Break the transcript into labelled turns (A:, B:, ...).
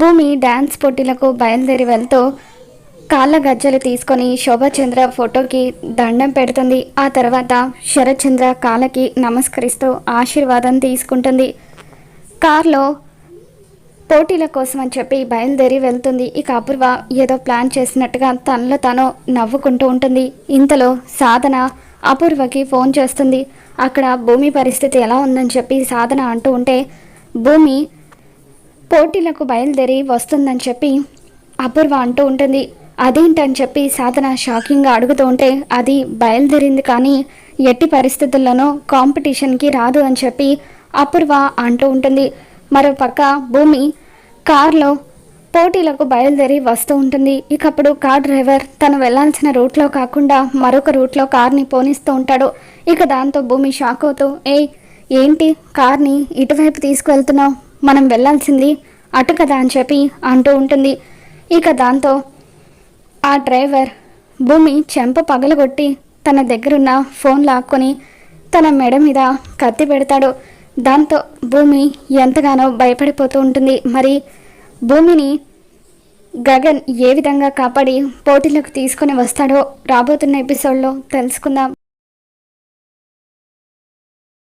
A: భూమి డ్యాన్స్ పోటీలకు బయలుదేరి వెళ్తూ కాళ్ళ గజ్జలు తీసుకొని శోభచంద్ర ఫోటోకి దండం పెడుతుంది. ఆ తర్వాత శరత్చంద్ర కాళ్ళకి నమస్కరిస్తూ ఆశీర్వాదం తీసుకుంటుంది. కార్లో పోటీల కోసం అని చెప్పి బయలుదేరి వెళ్తుంది. ఇక అపూర్వ ఏదో ప్లాన్ చేసినట్టుగా తనలో తాను నవ్వుకుంటూ ఉంటుంది. ఇంతలో సాధన అపూర్వకి ఫోన్ చేస్తుంది. అక్కడ భూమి పరిస్థితి ఎలా ఉందని చెప్పి సాధన అంటూ ఉంటే భూమి పోటీలకు బయలుదేరి వస్తుందని చెప్పి అపూర్వ అంటూ ఉంటుంది. అదేంటని చెప్పి సాధన షాకింగ్గా అడుగుతూ ఉంటే అది బయలుదేరింది కానీ ఎట్టి పరిస్థితుల్లోనూ కాంపిటీషన్కి రాదు అని చెప్పి అపూర్వ అంటూ ఉంటుంది. మరో పక్క భూమి కార్లో పోటీలకు బయలుదేరి వస్తూ ఉంటుంది. ఇకప్పుడు కార్ డ్రైవర్ తను వెళ్ళాల్సిన రూట్లో కాకుండా మరొక రూట్లో కార్ని పోనిస్తూ ఉంటాడు. ఇక దాంతో భూమి షాక్ అవుతూ ఏయ్ ఏంటి? కార్ని ఇటువైపు తీసుకువెళ్తున్నావు మనం వెళ్ళాల్సింది అటు కదా అని చెప్పి అంటూ ఉంటుంది. ఇక దాంతో ఆ డ్రైవర్ భూమి చెంప పగలగొట్టి తన దగ్గరున్న ఫోన్ లాక్కొని తన మెడ మీద కత్తి పెడతాడు. దాంతో భూమి ఎంతగానో భయపడిపోతూ ఉంటుంది. మరి భూమిని గగన్ ఏ విధంగా కాపాడి పోటీలకు తీసుకొని వస్తాడో రాబోతున్న ఎపిసోడ్లో తెలుసుకుందాం.